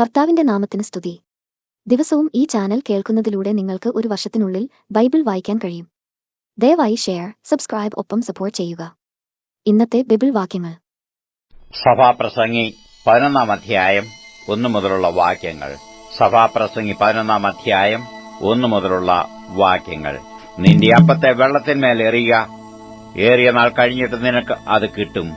കർത്താവിന്റെ നാമത്തിന് സ്തുതി. ദിവസവും ഈ ചാനൽ കേൾക്കുന്നതിലൂടെ നിങ്ങൾക്ക് ഒരു വർഷത്തിനുള്ളിൽ ബൈബിൾ വായിക്കാൻ കഴിയും. ദയവായി ഷെയർ സബ്സ്ക്രൈബ് ഒപ്പം സപ്പോർട്ട് ചെയ്യുക. ഇന്നത്തെ ബൈബിൾ വാക്യങ്ങൾ. സഭാപ്രസംഗി പതിനൊന്നാം അധ്യായം ഒന്നു മുതലുള്ള വാക്യങ്ങൾ. സഭാപ്രസംഗി പതിനൊന്നാം അധ്യായം ഒന്നു മുതലുള്ള വാക്യങ്ങൾ. നിന്റെ അപ്പത്തെ വെള്ളത്തിന്മേൽ എറിയുക. ഏറിയ നാൾ കഴിഞ്ഞിട്ട് നിനക്ക് അത് കിട്ടും.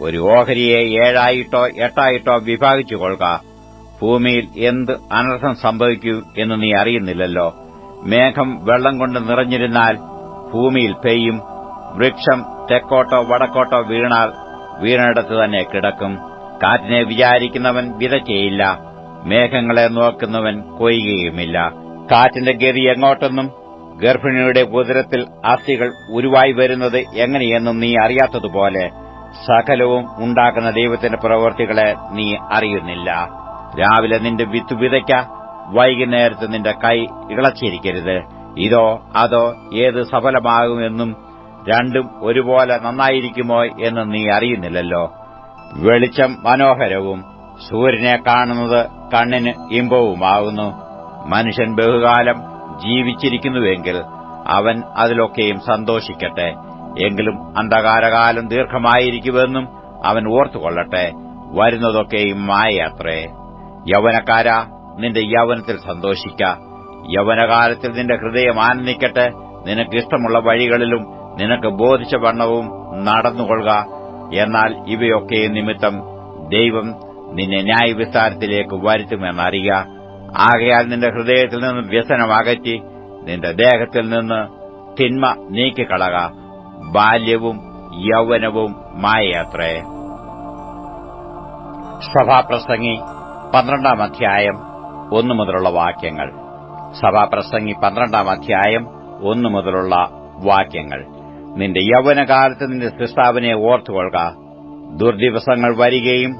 ഒരു ഓഹരിയെ ഏഴായിട്ടോ എട്ടായിട്ടോ വിഭാഗിച്ചു കൊള്ളുക. ഭൂമിയിൽ എന്ത് അനർത്ഥം സംഭവിക്കൂ എന്ന് നീ അറിയുന്നില്ലല്ലോ. മേഘം വെള്ളം കൊണ്ട് നിറഞ്ഞിരുന്നാൽ ഭൂമിയിൽ പെയ്യും. വൃക്ഷം തെക്കോട്ടോ വടക്കോട്ടോ വീണാൽ വീണിടത്ത് തന്നെ കിടക്കും. കാറ്റിനെ വിചാരിക്കുന്നവൻ വിതയ്ക്കയില്ല. മേഘങ്ങളെ നോക്കുന്നവൻ കൊയ്യുകയുമില്ല. കാറ്റിന്റെ ഗതി എങ്ങോട്ടെന്നും ഗർഭിണിയുടെ ഉദരത്തിൽ അസ്ഥികൾ ഉരുവായി വരുന്നത് എങ്ങനെയെന്നും നീ അറിയാത്തതുപോലെ സകലവും ഉണ്ടാക്കുന്ന ദൈവത്തിന്റെ പ്രവൃത്തികളെ നീ അറിയുന്നില്ല. രാവിലെ നിന്റെ വിത്ത് വിതയ്ക്ക വൈകുന്നേരത്ത് നിന്റെ കൈ ഇളച്ചിരിക്കരുത്. ഇതോ അതോ ഏത് സഫലമാകുമെന്നും രണ്ടും ഒരുപോലെ നന്നായിരിക്കുമോ എന്ന് നീ അറിയുന്നില്ലല്ലോ. വെളിച്ചം മനോഹരവും സൂര്യനെ കാണുന്നത് കണ്ണിന് ഇമ്പവുമാകുന്നു മനുഷ്യൻ ബഹുകാലം ജീവിച്ചിരിക്കുന്നുവെങ്കിൽ അവൻ അതിലൊക്കെയും സന്തോഷിക്കട്ടെ. എങ്കിലും അന്ധകാരകാലം ദീർഘമായിരിക്കുമെന്നും അവൻ ഓർത്തുകൊള്ളട്ടെ. വരുന്നതൊക്കെയും മായയാത്രേ യൗവനക്കാര നിന്റെ യൗവനത്തിൽ സന്തോഷിക്ക. യൗവനകാലത്തിൽ നിന്റെ ഹൃദയം ആനന്ദിക്കട്ടെ. നിനക്ക് ഇഷ്ടമുള്ള വഴികളിലും നിനക്ക് ബോധിച്ച വണ്ണവും നടന്നുകൊള്ളുക. എന്നാൽ ഇവയൊക്കെ നിമിത്തം ദൈവം നിന്നെ ന്യായവിസ്താരത്തിലേക്ക് വരുത്തുമെന്നറിയുക ആകയാൽ നിന്റെ ഹൃദയത്തിൽ നിന്ന് വ്യസനം അകറ്റി നിന്റെ ദേഹത്തിൽ നിന്ന് തിന്മ നീക്കിക്കളക. ബാല്യവും യൗവനവും മായയാത്രേ. സഭാപ്രസംഗി പന്ത്രണ്ടാം അധ്യായം ഒന്നു മുതലുള്ള വാക്യങ്ങൾ. സഭാപ്രസംഗി പന്ത്രണ്ടാം അധ്യായം ഒന്നു മുതലുള്ള വാക്യങ്ങൾ. നിന്റെ യൗവനകാലത്ത് നിന്റെ സൃഷ്ടാവിനെ ഓർത്തുകൊള്ളുക. ദുർദിവസങ്ങൾ വരികയും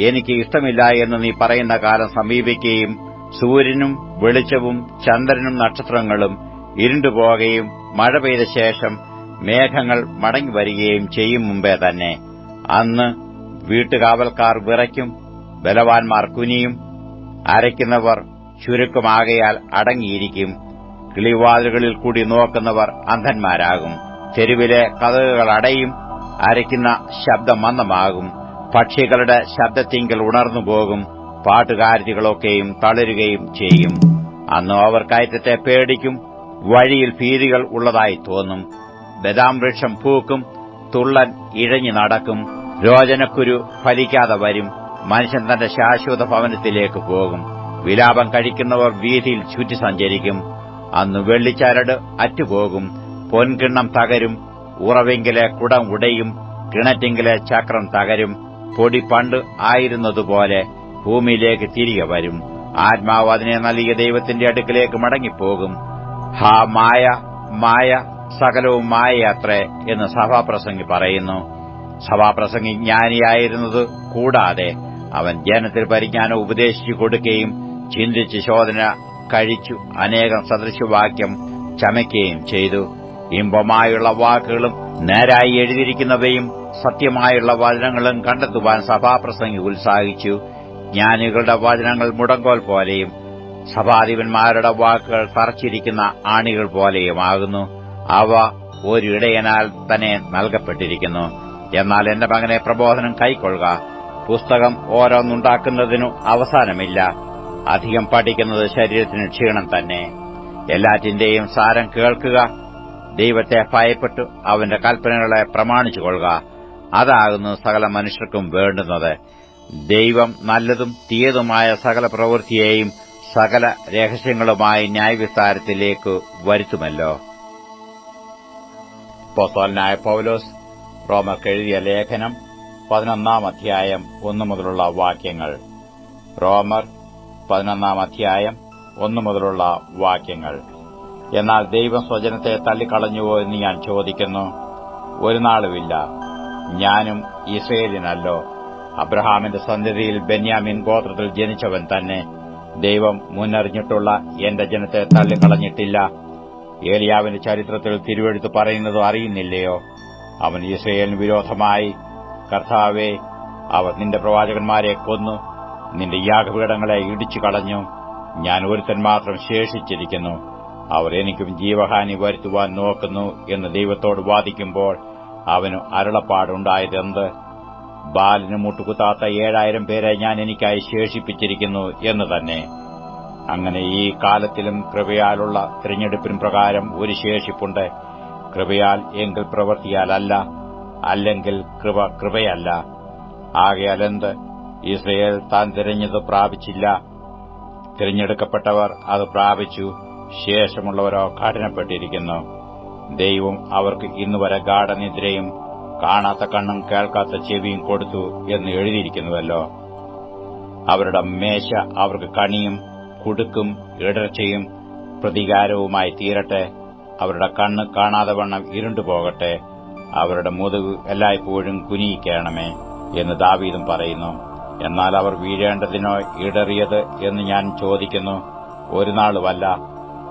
എനിക്ക് ഇഷ്ടമില്ല എന്ന് നീ പറയുന്ന കാലം സമീപിക്കുകയും സൂര്യനും വെളിച്ചവും ചന്ദ്രനും നക്ഷത്രങ്ങളും ഇരുണ്ടുപോകുകയും മഴ പെയ്ത ശേഷം മേഘങ്ങൾ മടങ്ങി വരികയും ചെയ്യും മുമ്പേ തന്നെ. അന്ന് വീട്ടുകാവൽക്കാർ വിറയ്ക്കും ബലവാൻമാർ കുനിയും അരയ്ക്കുന്നവർ ചുരുക്കമാകയാൽ അടങ്ങിയിരിക്കും. കിളിവാതിലുകളിൽ കൂടി നോക്കുന്നവർ അന്ധന്മാരാകും. തെരുവിലെ കഥകൾ അടയും അരയ്ക്കുന്ന ശബ്ദം മന്ദമാകും. പക്ഷികളുടെ ശബ്ദത്തിങ്കൽ ഉണർന്നുപോകും. പാട്ടുകാരികളൊക്കെയും തളരുകയും ചെയ്യും. അന്ന് അവർ കയറ്റത്തെ പേടിക്കും വഴിയിൽ ഭീതികൾ ഉള്ളതായി തോന്നും. ബദാം വൃക്ഷം പൂക്കും തുള്ളൻ ഇഴഞ്ഞു നടക്കും. രോചനക്കുരു ഫലിക്കാതെ വരും. മനുഷ്യൻ തന്റെ ശാശ്വത ഭവനത്തിലേക്ക് പോകും. വിലാപം കഴിക്കുന്നവർ വീതിയിൽ ചുറ്റി സഞ്ചരിക്കും. അന്ന് വെള്ളിച്ചരട് അറ്റുപോകും. പൊൻകിണ്ണം തകരും. ഉറവെങ്കിലെ കുടം ഉടയും. കിണറ്റെങ്കിലെ ചക്രം തകരും. പൊടി പണ്ട് ആയിരുന്നതുപോലെ ഭൂമിയിലേക്ക് തിരികെ വരും. ആത്മാവ് അതിനെ നൽകിയ ദൈവത്തിന്റെ അടുക്കിലേക്ക് മടങ്ങിപ്പോകും. ഹാ മായ മായ സകലവും മായയാത്രേ എന്ന് സഭാപ്രസംഗി പറയുന്നു. സഭാപ്രസംഗി ജ്ഞാനിയായിരുന്നത് കൂടാതെ അവൻ ജനത്തിൽ പരിജ്ഞാനം ഉപദേശിച്ചു കൊടുക്കുകയും ചിന്തിച്ച് ശോധന കഴിച്ചു. അനേകം സദൃശവാക്യം ചമയ്ക്കുകയും ചെയ്തു. ഇമ്പമായുള്ള വാക്കുകളും നേരായി എഴുതിയിരിക്കുന്നവയും സത്യമായുള്ള വചനങ്ങളും കണ്ടെത്തുവാൻ സഭാപ്രസംഗി ഉത്സാഹിച്ചു. ജ്ഞാനികളുടെ വചനങ്ങൾ മുടങ്കോൽ പോലെയും സഭാധിപന്മാരുടെ വാക്കുകൾ തറച്ചിരിക്കുന്ന ആണികൾ പോലെയുമാകുന്നു അവ ഒരു ഇടയനാൽ തന്നെ നൽകപ്പെട്ടിരിക്കുന്നു. എന്നാൽ എന്റെ മകനെ പ്രബോധനം കൈക്കൊള്ളുക പുസ്തകം ഓരോന്നുണ്ടാക്കുന്നതിനു അവസാനമില്ല. അധികം പഠിക്കുന്നത് ശരീരത്തിന് ക്ഷീണം തന്നെ. എല്ലാറ്റിന്റെയും സാരം കേൾക്കുക. ദൈവത്തെ ഭയപ്പെട്ടു അവന്റെ കൽപ്പനകളെ പ്രമാണിച്ചു കൊള്ളുക അതാകുന്നു സകല മനുഷ്യർക്കും വേണ്ടുന്നത്. ദൈവം നല്ലതും തീയതുമായ സകല പ്രവൃത്തിയെയും സകല രഹസ്യങ്ങളുമായി ന്യായവിസ്താരത്തിലേക്ക് വരുത്തുമല്ലോ. പോസോലനായ പൌലോസ് റോമക്കെഴുതിയ ലേഖനം പതിനൊന്നാം അധ്യായം ഒന്നു മുതലുള്ള വാക്യങ്ങൾ. റോമർ പതിനൊന്നാം അധ്യായം ഒന്നു മുതലുള്ള വാക്യങ്ങൾ. എന്നാൽ ദൈവം സ്വജനത്തെ തള്ളിക്കളഞ്ഞുവോ എന്ന് ഞാൻ ചോദിക്കുന്നു. ഒരു നാളുമില്ല. ഞാനും ഇസ്രയേലിനല്ലോ. അബ്രഹാമിന്റെ സന്ധിതിയിൽ ബെന്യാമിൻ ഗോത്രത്തിൽ ജനിച്ചവൻ തന്നെ. ദൈവം മുന്നറിഞ്ഞിട്ടുള്ള എന്റെ ജനത്തെ തള്ളിക്കളഞ്ഞിട്ടില്ല. ഏലിയാവിന്റെ ചരിത്രത്തിൽ തിരുവെടുത്ത് പറയുന്നത് അറിയുന്നില്ലയോ? അവൻ ഇസ്രയേലിന് വിരോധമായി കർത്താവെ അവർ നിന്റെ പ്രവാചകന്മാരെ കൊന്നു നിന്റെ യാഗപീഠങ്ങളെ ഇടിച്ചു കളഞ്ഞു ഞാൻ ഒരുത്തൻ മാത്രം ശേഷിച്ചിരിക്കുന്നു. അവർ എനിക്കും ജീവഹാനി വരുത്തുവാൻ നോക്കുന്നു എന്ന് ദൈവത്തോട് വാദിക്കുമ്പോൾ അവന് അരുളപ്പാടുണ്ടായതെന്ത് ബാലിന് മുട്ടുകുത്താത്ത ഏഴായിരം പേരെ ഞാൻ എനിക്കായി ശേഷിപ്പിച്ചിരിക്കുന്നു എന്ന് തന്നെ. അങ്ങനെ ഈ കാലത്തിലും കൃപയാലുള്ള തിരഞ്ഞെടുപ്പിനും പ്രകാരം ഒരു ശേഷിപ്പുണ്ട്. കൃപയാൽ എങ്കിൽ പ്രവൃത്തിയാലല്ല അല്ലെങ്കിൽ കൃപ കൃപയല്ല. ആകെ എന്ത്? ഇസ്രയേൽ താൻ തിരഞ്ഞത് പ്രാപിച്ചില്ല. തിരഞ്ഞെടുക്കപ്പെട്ടവർ അത് പ്രാപിച്ചു. ശേഷമുള്ളവരോ കഠിനപ്പെട്ടിരിക്കുന്നു. ദൈവം അവർക്ക് ഇന്നുവരെ ഗാഠനിദ്രയും കാണാത്ത കണ്ണും കേൾക്കാത്ത ചെവിയും കൊടുത്തു എന്ന് എഴുതിയിരിക്കുന്നുവല്ലോ. അവരുടെ മേശ അവർക്ക് കണിയും കുടുക്കും ഇടർച്ചയും പ്രതികാരവുമായി തീരട്ടെ. അവരുടെ കണ്ണ് കാണാതെ വണ്ണം ഇരുണ്ടുപോകട്ടെ. അവരുടെ മുതുക് എല്ലായ്പ്പോഴും കുനിയിക്കണമേ എന്ന് ദാവീദും പറയുന്നു. എന്നാൽ അവർ വീഴേണ്ടതിനോ ഇടറിയത് എന്ന് ഞാൻ ചോദിക്കുന്നു. ഒരു നാളുമല്ല.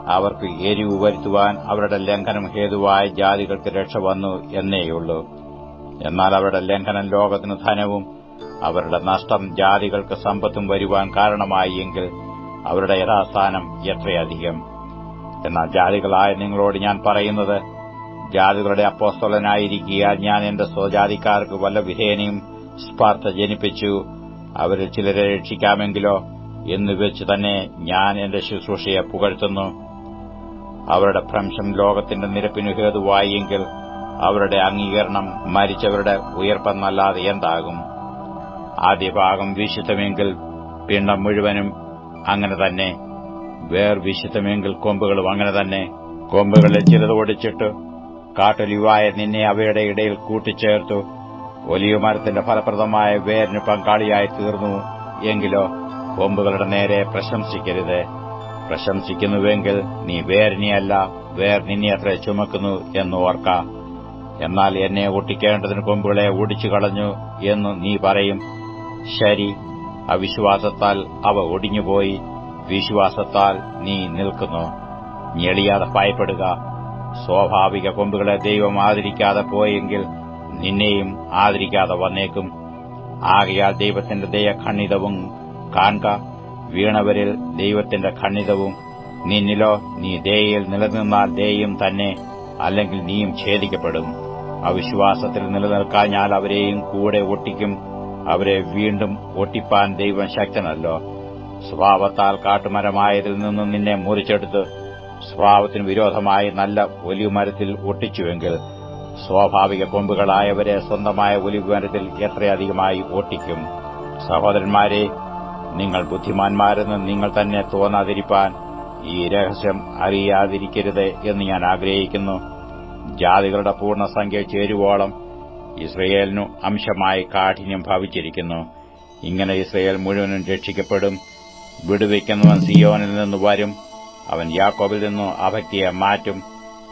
അവർക്ക് എരിവ് വരുത്തുവാൻ അവരുടെ ലംഘനം ഹേതുവായ ജാതികൾക്ക് രക്ഷ വന്നു എന്നേയുള്ളൂ. എന്നാൽ അവരുടെ ലംഘനം ലോകത്തിന് ധനവും അവരുടെ നഷ്ടം ജാതികൾക്ക് സമ്പത്തും വരുവാൻ കാരണമായി എങ്കിൽ അവരുടെ യഥാസ്ഥാനം എത്രയധികം? എന്നാൽ ജാതികളായ നിങ്ങളോട് ഞാൻ പറയുന്നത് ജാതികളുടെ അപ്പോസ്തോലനായിരിക്കുക. ഞാൻ എന്റെ സ്വജാതിക്കാർക്ക് വല്ല വിധേനയും സ്പാർത്ത ജനിപ്പിച്ചു. അവരിൽ ചിലരെ രക്ഷിക്കാമെങ്കിലോ എന്ന് വെച്ച് തന്നെ ഞാൻ എന്റെ ശുശ്രൂഷയെ പുകഴ്ത്തുന്നു. അവരുടെ ഭ്രംശം ലോകത്തിന്റെ നിരപ്പിനു ഹേതുവായെങ്കിൽ അവരുടെ അംഗീകരണം മരിച്ചവരുടെ ഉയർപ്പെന്നല്ലാതെ എന്താകും? ആദ്യ ഭാഗം വിശുദ്ധമെങ്കിൽ പിണ്ഡം മുഴുവനും അങ്ങനെ തന്നെ. വേർ വിശുദ്ധമെങ്കിൽ കൊമ്പുകളും അങ്ങനെ തന്നെ. കൊമ്പുകളെ ചിലത് ഒടിച്ചിട്ട് കാട്ടൊലിവായ നിന്നെ അവയുടെ ഇടയിൽ കൂട്ടിച്ചേർത്തു. ഒലിയു മരത്തിന്റെ ഫലപ്രദമായ വേരിന് പങ്കാളിയായി തീർന്നു. എങ്കിലോ കൊമ്പുകളുടെ നേരെ പ്രശംസിക്കരുത്. പ്രശംസിക്കുന്നുവെങ്കിൽ നീ വേരിനെയല്ല വേർ നിന്നെ അത്ര ചുമക്കുന്നു എന്ന് ഓർക്ക. എന്നാൽ എന്നെ ഒട്ടിക്കേണ്ടതിന് കൊമ്പുകളെ ഓടിച്ചു കളഞ്ഞു എന്ന് നീ പറയും. ശരി അവിശ്വാസത്താൽ അവ ഒടിഞ്ഞുപോയി. വിശ്വാസത്താൽ നീ നിൽക്കുന്നു. ഞെളിയാതെ ഭയപ്പെടുക. സ്വാഭാവിക കൊമ്പുകളെ ദൈവം ആദരിക്കാതെ പോയെങ്കിൽ നിന്നെയും ആദരിക്കാതെ വന്നേക്കും. ആകയാൽ ദൈവത്തിന്റെ ദയ ഖണ്ഡിതവും കാൺക വീണവരിൽ ദൈവത്തിന്റെ ഖണ്ഡിതവും നിന്നിലോ നീ ദയയിൽ നിലനിന്നാൽ ദയയും തന്നെ അല്ലെങ്കിൽ നീയും ഛേദിക്കപ്പെടും. അവിശ്വാസത്തിൽ നിലനിൽക്കാൻ ഞാൻ അവരെയും കൂടെ ഒട്ടിക്കും. അവരെ വീണ്ടും ഒട്ടിപ്പാൻ ദൈവം ശക്തനല്ലോ. സ്വഭാവത്താൽ കാട്ടുമരമായതിൽ നിന്നും നിന്നെ മുറിച്ചെടുത്ത് സ്വഭാവത്തിന് വിരോധമായി നല്ല ഒലിവുമരത്തിൽ ഒട്ടിച്ചുവെങ്കിൽ സ്വാഭാവിക കൊമ്പുകളായവരെ സ്വന്തമായ ഒലിവുമരത്തിൽ എത്രയധികമായി ഒട്ടിക്കും? സഹോദരന്മാരെ നിങ്ങൾ ബുദ്ധിമാന്മാരെന്ന് നിങ്ങൾ തന്നെ തോന്നാതിരിപ്പാൻ ഈ രഹസ്യം അറിയാതിരിക്കരുത് എന്ന് ഞാൻ ആഗ്രഹിക്കുന്നു. ജാതികളുടെ പൂർണസംഖ്യ ചേരുവോളം ഇസ്രയേലിനു അംശമായി കാഠിന്യം ഭവിച്ചിരിക്കുന്നു. ഇങ്ങനെ ഇസ്രയേൽ മുഴുവനും രക്ഷിക്കപ്പെടും. വിടുവിക്കുന്നവൻ സിയോനിൽ നിന്ന് വരും. അവൻ യാക്കോബിൽ നിന്നു അഭക്തിയെ മാറ്റും.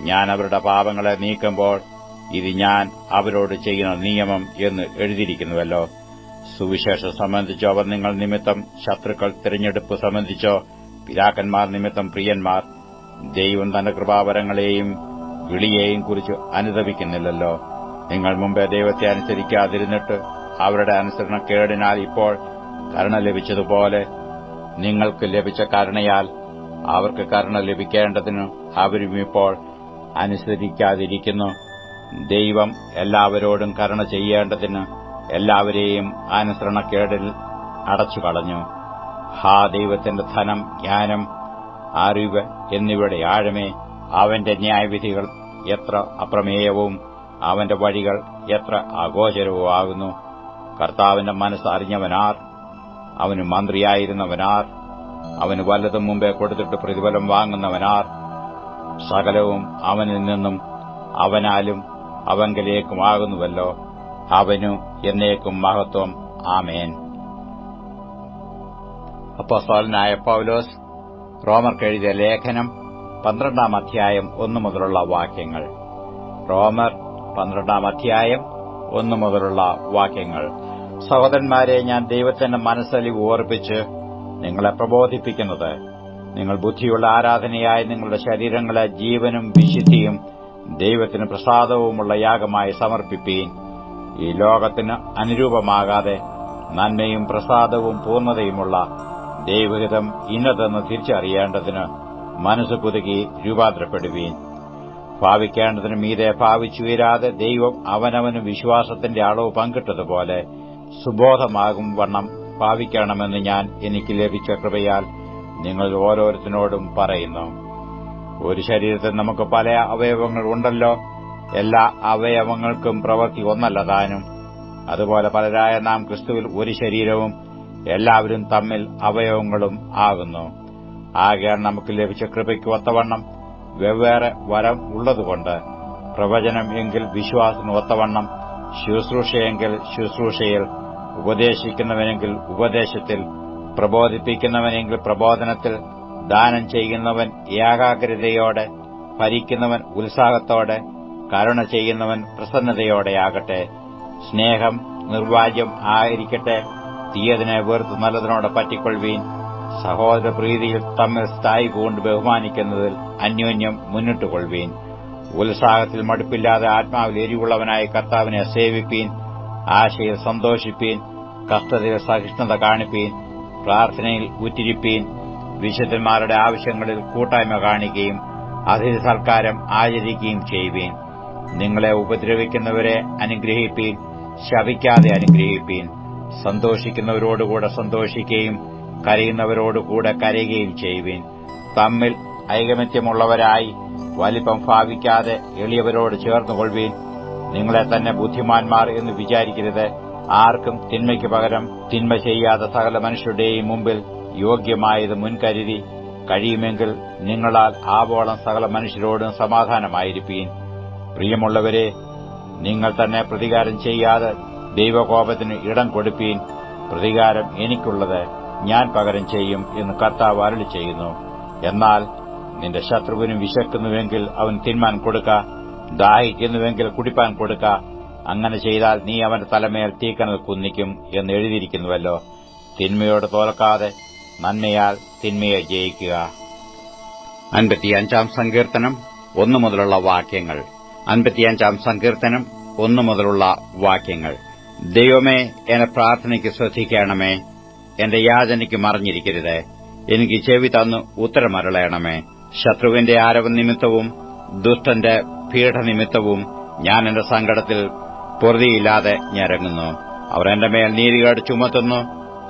ഞാൻ അവരുടെ പാപങ്ങളെ നീക്കുമ്പോൾ ഇത് ഞാൻ അവരോട് ചെയ്യുന്ന നിയമം എന്ന് എഴുതിയിരിക്കുന്നുവല്ലോ. സുവിശേഷം സംബന്ധിച്ചോ അവർ നിങ്ങൾ നിമിത്തം ശത്രുക്കൾ തിരഞ്ഞെടുപ്പ് സംബന്ധിച്ചോ പിതാക്കന്മാർ നിമിത്തം പ്രിയന്മാർ ദൈവം തന്റെ കൃപാവരങ്ങളെയും വിളിയെയും കുറിച്ച് അനുദപിക്കുന്നില്ലല്ലോ. നിങ്ങൾ മുമ്പേ ദൈവത്തെ അനുസരിക്കാതിരുന്നിട്ട് അവരുടെ അനുസരണക്കേടിനാൽ ഇപ്പോൾ കരുണ ലഭിച്ചതുപോലെ നിങ്ങൾക്ക് ലഭിച്ച കരുണയാൽ അവർക്ക് കരുണ ലഭിക്കേണ്ടതിന് അവരും ഇപ്പോൾ അനുസരിക്കാതിരിക്കുന്നു. ദൈവം എല്ലാവരോടും കരുണ ചെയ്യേണ്ടതിന് എല്ലാവരെയും അനുസരണക്കേടിൽ അടച്ചുകളഞ്ഞു. ഹാ ദൈവത്തിന്റെ ധനം ജ്ഞാനം അറിവ് എന്നിവയുടെ ആഴമേ അവന്റെ ന്യായവിധികൾ എത്ര അപ്രമേയവും അവന്റെ വഴികൾ എത്ര അഗോചരവുമാകുന്നു കർത്താവിന്റെ മനസ്സ് അറിഞ്ഞവനാർ അവന് മന്ത്രിയായിരുന്നവനാർ അവന് വല്ലതും മുമ്പേ കൊടുത്തിട്ട് പ്രതിഫലം വാങ്ങുന്നവനാർ സകലവും അവനിൽ നിന്നും അവനാലും അവങ്കലേക്കുമാകുന്നുവല്ലോ അവനു എന്നേക്കും മഹത്വം. ആമേൻ. അപ്പോസ്തലനായ പൗലോസ് റോമർക്കെഴുതിയ ലേഖനം പന്ത്രണ്ടാം അധ്യായം ഒന്നു മുതലുള്ള വാക്യങ്ങൾ. റോമർ പന്ത്രണ്ടാം അധ്യായം ഒന്നു മുതലുള്ള വാക്യങ്ങൾ. സഹോദരന്മാരെ ഞാൻ ദൈവത്തിന്റെ മനസ്സലിവ് ഓർപ്പിച്ച് നിങ്ങളെ പ്രബോധിപ്പിക്കുന്നത്. നിങ്ങൾ ബുദ്ധിയുള്ള ആരാധനയായി നിങ്ങളുടെ ശരീരങ്ങളെ ജീവനും വിശുദ്ധിയും ദൈവത്തിന് പ്രസാദവുമുള്ള യാഗമായി സമർപ്പിപ്പീൻ. ഈ ലോകത്തിന് അനുരൂപമാകാതെ നന്മയും പ്രസാദവും പൂർണതയുമുള്ള ദൈവഹിതം ഇന്നതെന്ന് തിരിച്ചറിയേണ്ടതിന് മനസ്സ് പുതുക്കി രൂപാന്തരപ്പെടുവീൻ. ഭാവിക്കേണ്ടതിന് മീതെ ഭാവിച്ചുയരാതെ ദൈവം അവനവന് വിശ്വാസത്തിന്റെ അളവ് പങ്കിട്ടതുപോലെ സുബോധമാകും വണ്ണം ഭാവിക്കണമെന്ന് ഞാൻ എനിക്ക് ലഭിച്ച കൃപയാൽ നിങ്ങൾ ഓരോരുത്തരോടും പറയുന്നു. ഒരു ശരീരത്തിൽ നമുക്ക് പല അവയവങ്ങൾ ഉണ്ടല്ലോ. എല്ലാ അവയവങ്ങൾക്കും പ്രവൃത്തി ഒന്നല്ല താനും. അതുപോലെ പലരായ നാം ക്രിസ്തുവിൽ ഒരു ശരീരവും എല്ലാവരും തമ്മിൽ അവയവങ്ങളും ആകുന്നു. ആകെ നമുക്ക് ലഭിച്ച കൃപയ്ക്ക് ഒത്തവണ്ണം വെവ്വേറെ വരം ഉള്ളതുകൊണ്ട് പ്രവചനം എങ്കിൽ വിശ്വാസത്തിന് ഒത്തവണ്ണം ശുശ്രൂഷയെങ്കിൽ ശുശ്രൂഷയിൽ ഉപദേശിക്കുന്നവനെങ്കിൽ ഉപദേശത്തിൽ പ്രബോധിപ്പിക്കുന്നവനെങ്കിൽ പ്രബോധനത്തിൽ ദാനം ചെയ്യുന്നവൻ ഏകാഗ്രതയോടെ ഭരിക്കുന്നവൻ ഉത്സാഹത്തോടെ കരുണ ചെയ്യുന്നവൻ പ്രസന്നതയോടെയാകട്ടെ സ്നേഹം നിർവാജ്യം ആയിരിക്കട്ടെ. തീയതിനെ വെറുത്ത് നല്ലതിനോട് പറ്റിക്കൊള്ളുവീൻ. സഹോദര പ്രീതിയിൽ തമ്മിൽ സ്ഥായി കൊണ്ട് ബഹുമാനിക്കുന്നതിൽ അന്യോന്യം മുന്നിട്ടുകൊള്ളുവീൻ. ഉത്സാഹത്തിൽ മടുപ്പില്ലാതെ ആത്മാവിൽ എരിവുള്ളവനായ കർത്താവിനെ സേവിപ്പീൻ. ആശയിൽ സന്തോഷിപ്പീൻ കഷ്ടതയിൽ സഹിഷ്ണുത കാണിപ്പീൻ പ്രാർത്ഥനയിൽ ഉറ്റിരിപ്പീൻ വിശുദ്ധന്മാരുടെ ആവശ്യങ്ങളിൽ കൂട്ടായ്മ കാണിക്കുകയും അതിഥി സൽക്കാരം ആചരിക്കുകയും ചെയ്യുവീൻ നിങ്ങളെ ഉപദ്രവിക്കുന്നവരെ അനുഗ്രഹിപ്പീൻ ശവിക്കാതെ അനുഗ്രഹിപ്പീൻ. സന്തോഷിക്കുന്നവരോടുകൂടെ സന്തോഷിക്കുകയും കരയുന്നവരോടുകൂടെ കരയുകയും ചെയ്യുവീൻ തമ്മിൽ ഐകമത്യമുള്ളവരായി വലിപ്പം ഭാവിക്കാതെ എളിയവരോട് ചേർന്നുകൊള്ളുവീൻ. നിങ്ങളെ തന്നെ ബുദ്ധിമാന്മാർ എന്ന് വിചാരിക്കരുത്. ആർക്കും തിന്മയ്ക്ക് പകരം തിന്മ ചെയ്യാത്ത സകല മനുഷ്യരുടെയും മുമ്പിൽ യോഗ്യമായത് മുൻകരുതി കഴിയുമെങ്കിൽ നിങ്ങളാൽ ആവോളം സകല മനുഷ്യരോടും സമാധാനമായിരിക്കീൻ പ്രിയമുള്ളവരെ നിങ്ങൾ തന്നെ പ്രതികാരം ചെയ്യാതെ ദൈവകോപത്തിന് ഇടം കൊടുപ്പീൻ. പ്രതികാരം എനിക്കുള്ളത് ഞാൻ പകരം ചെയ്യും എന്ന് കർത്താവ് അരളി ചെയ്യുന്നു. എന്നാൽ നിന്റെ ശത്രുവിന് വിശക്കുന്നുവെങ്കിൽ അവൻ തിന്മാൻ കൊടുക്ക. ദാഹിക്കുന്നുവെങ്കിൽ കുടിപ്പാൻ കൊടുക്ക. അങ്ങനെ ചെയ്താൽ നീ അവന്റെ തലമേൽ തീക്കണൽ കുന്നിക്കും എന്ന് എഴുതിയിരിക്കുന്നുവല്ലോ. തിന്മയോട് തോൽക്കാതെ നന്മയാൽ തിന്മയെ ജയിക്കുക. അൻപത്തിയഞ്ചാം സങ്കീർത്തനം ഒന്നു മുതലുള്ള വാക്യങ്ങൾ. അൻപത്തിയഞ്ചാം സങ്കീർത്തനം ഒന്നു മുതലുള്ള വാക്യങ്ങൾ. ദൈവമേ എന്നെ പ്രാർത്ഥനയ്ക്ക് ശ്രദ്ധിക്കണമേ. എന്റെ യാചനയ്ക്ക് മറിഞ്ഞിരിക്കരുത്. എനിക്ക് ചെവി തന്നു ഉത്തരമരളയണമേ ശത്രുവിന്റെ ആരവ നിമിത്തവും ദുഷ്ടന്റെ പീഠനിമിത്തവും ഞാൻ എന്റെ സങ്കടത്തിൽ പൊറുതിയില്ലാതെ ഞരങ്ങുന്നു. അവർ എന്റെ മേൽ നീതികേട് ചുമത്തുന്നു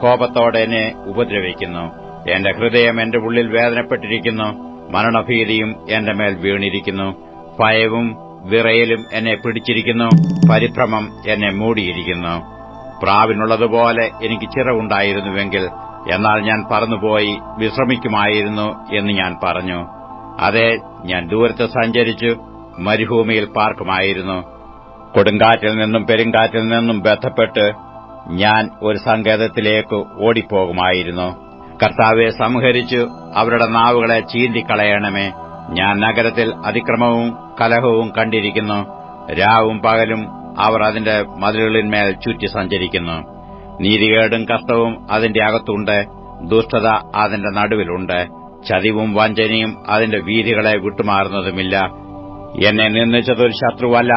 കോപത്തോടെ എന്നെ ഉപദ്രവിക്കുന്നു. എന്റെ ഹൃദയം എന്റെ ഉള്ളിൽ വേദനപ്പെട്ടിരിക്കുന്നു മരണഭീതിയും എന്റെ മേൽ വീണിരിക്കുന്നു. ഭയവും വിറയലും എന്നെ പിടിച്ചിരിക്കുന്നു പരിഭ്രമം എന്നെ മൂടിയിരിക്കുന്നു. പ്രാവിനുള്ളതുപോലെ എനിക്ക് ചിറവുണ്ടായിരുന്നുവെങ്കിൽ എന്നാൽ ഞാൻ പറന്നുപോയി വിശ്രമിക്കുമായിരുന്നു എന്ന് ഞാൻ പറഞ്ഞു. അതെ ഞാൻ ദൂരത്ത് സഞ്ചരിച്ചു. മരുഭൂമിയിൽ പാർക്കുമായിരുന്നു. കൊടുങ്കാറ്റിൽ നിന്നും പെരുങ്കാറ്റിൽ നിന്നും ബന്ധപ്പെട്ട് ഞാൻ ഒരു സങ്കേതത്തിലേക്ക് ഓടിപ്പോകുമായിരുന്നു. കർത്താവെ സംഹരിച്ചു. അവരുടെ നാവുകളെ ചീന്തിക്കളയണമേ. ഞാൻ നഗരത്തിൽ അതിക്രമവും കലഹവും കണ്ടിരിക്കുന്നു. രാവും പകലും അവർ അതിന്റെ മതിലുകളിന്മേൽ ചുറ്റി സഞ്ചരിക്കുന്നു. നീതികേടും കഷ്ടവും അതിന്റെ അകത്തുണ്ട്. ദുഷ്ടത അതിന്റെ നടുവിലുണ്ട്. ചതിവും വഞ്ചനയും അതിന്റെ വീതികളെ വിട്ടുമാറുന്നതുമില്ല. എന്നെ നിന്ദിച്ചതൊരു ശത്രുവല്ല.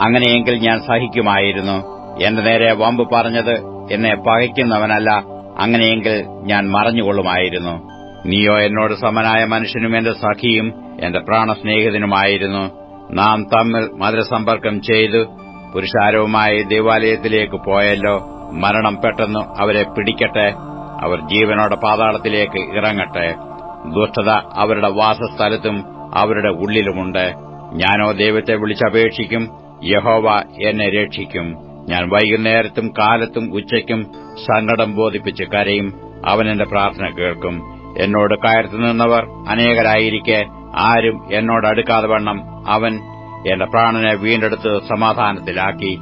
അങ്ങനെയെങ്കിൽ ഞാൻ സഹിക്കുമായിരുന്നു. എന്റെ നേരെ വമ്പ് പറഞ്ഞത് എന്നെ പകയ്ക്കുന്നവനല്ല. അങ്ങനെയെങ്കിൽ ഞാൻ മറഞ്ഞുകൊള്ളുമായിരുന്നു. നീയോ എന്നോട് സമനായ മനുഷ്യനും എന്റെ സഖിയും എന്റെ പ്രാണസ്നേഹിതനുമായിരുന്നു. നാം തമ്മിൽ മധുരസമ്പർക്കം ചെയ്തു. പുരുഷാരവുമായി ദേവാലയത്തിലേക്ക് പോയല്ലോ. മരണം പെട്ടെന്ന് അവരെ പിടിക്കട്ടെ. അവർ ജീവനോടെ പാതാളത്തിലേക്ക് ഇറങ്ങട്ടെ. ദുഷ്ടത അവരുടെ വാസസ്ഥലത്തും അവരുടെ ഉള്ളിലുമുണ്ട്. ഞാനോ ദൈവത്തെ വിളിച്ചപേക്ഷിക്കും യഹോവ എന്നെ രക്ഷിക്കും. ഞാൻ വൈകുന്നേരത്തും കാലത്തും ഉച്ചയ്ക്കും സങ്കടം ബോധിപ്പിച്ച് കരയും അവൻ എന്റെ പ്രാർത്ഥന കേൾക്കും. എന്നോട് കയർത്തു നിന്നവർ അനേകരായിരിക്കെ ആരും എന്നോട് അടുക്കാതെ വണ്ണം അവൻ എന്റെ പ്രാണനെ വീണ്ടെടുത്ത് സമാധാനത്തിലാക്കി.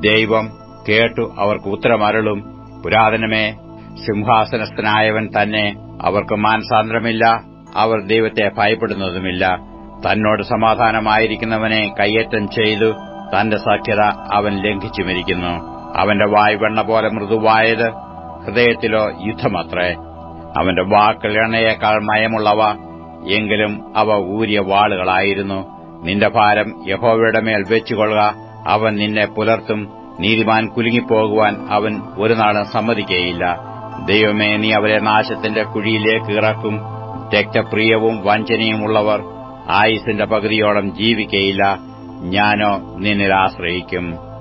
ദൈവം കേട്ടു അവർക്ക് ഉത്തരമരളും. പുരാതനമേ സിംഹാസനസ്ഥനായവൻ തന്നെ അവർക്ക് മാനസാന്തരമില്ല അവർ ദൈവത്തെ ഭയപ്പെടുന്നതുമില്ല. തന്നോട് സമാധാനമായിരിക്കുന്നവനെ കയ്യേറ്റം ചെയ്തു തന്റെ സഖ്യത അവൻ ലംഘിച്ചു ലംഘിച്ചുമിരിക്കുന്നു. അവന്റെ വായ് വെണ്ണ പോലെ മൃദുവായത് ഹൃദയത്തിലോ യുദ്ധമത്രേ. അവന്റെ വാക്കൾ എണ്ണയേക്കാൾ മയമുള്ളവ എങ്കിലും അവ ഊരിയ വാളുകളായിരുന്നു. നിന്റെ ഭാരം യഹോവയുടെ മേൽ വെച്ചുകൊള്ളുക അവൻ നിന്നെ പുലർത്തും. നീതിമാൻ കുലുങ്ങിപ്പോകുവാൻ അവൻ ഒരു നാളും സമ്മതിക്കുകയില്ല ദൈവമേ നീ അവരെ നാശത്തിന്റെ കുഴിയിലേക്ക് ഇറക്കും. രക്തപ്രിയവും വഞ്ചനയുമുള്ളവർ ആയുസിന്റെ പകുതിയോളം ജീവിക്കയില്ല. ഞാനോ നിന്നിൽ ആശ്രയിക്കും.